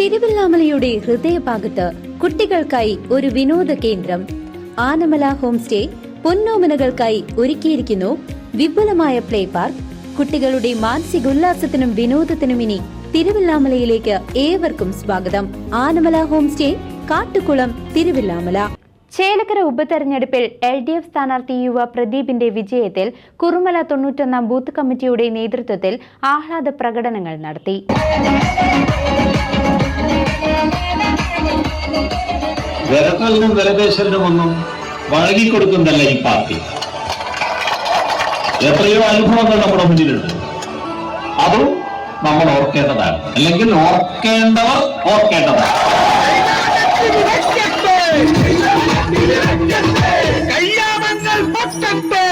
തിരുവല്ലാമലയുടെ ഹൃദയഭാഗത്ത് കുട്ടികൾക്കായി ഒരു വിനോദ കേന്ദ്രം. ആനമല ഹോം സ്റ്റേ പൊന്നോമനകൾക്കായി ഒരുക്കിയിരിക്കുന്നു വിപുലമായ പ്ലേ പാർക്ക്. കുട്ടികളുടെ മാനസിക ഉല്ലാസത്തിനും വിനോദത്തിനും ഇനി തിരുവല്ലാമലയിലേക്ക് ഏവർക്കും സ്വാഗതം. Anamala home stay Kattukulam Thiruvallamala. Chelakkara ഉപതെരഞ്ഞെടുപ്പിൽ എൽ ഡി എഫ് സ്ഥാനാർത്ഥി യുവ പ്രദീപിന്റെ വിജയത്തിൽ കുറുമല തൊണ്ണൂറ്റൊന്നാം ബൂത്ത് കമ്മിറ്റിയുടെ നേതൃത്വത്തിൽ ആഹ്ലാദ പ്രകടനങ്ങൾ നടത്തി. വിരട്ടലിനും വിലപേശലിനും ഒന്നും വഴങ്ങിക്കൊടുക്കുന്നതല്ല ഈ പാർട്ടി. എത്രയോ അനുഭവങ്ങൾ നമ്മുടെ മുന്നിലുണ്ട്. അതും നമ്മൾ ഓർക്കേണ്ടതാണ്. അല്ലെങ്കിൽ ഓർക്കേണ്ടവർ ഓർക്കേണ്ടതാണ്. കയ്യാമങ്ങൾ പൊട്ടട്ടെ.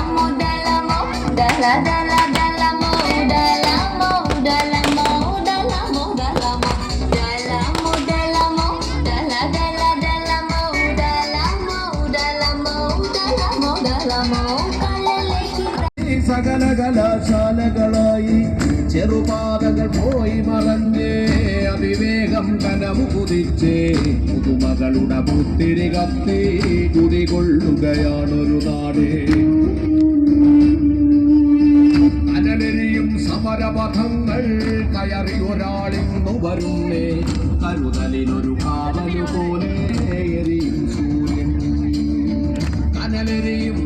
Dalamo, dalamo, dala, dala, dalamo, dalamo, dalamo, dalamo, dalamo, dalamo, dalamo, dala, dala, dalamo, dalamo, dalamo, dalamo, dalamo, kalaleshi സകല കലാശാലകളായി ചെറുപാതകൾ പോയി മറഞ്ഞേ അവിവേകം കനവു കുതിച്ചേ പുതുമകളുടെ പുത്തിരി കത്തി കുതികൊള്ളുകയാണൊരു നാട് അനലരിയും സമരപഥങ്ങൾ കയറി ഒരാളിന്നു വരുന്നേ. കരുതലിനൊരു കാവലു പോലെ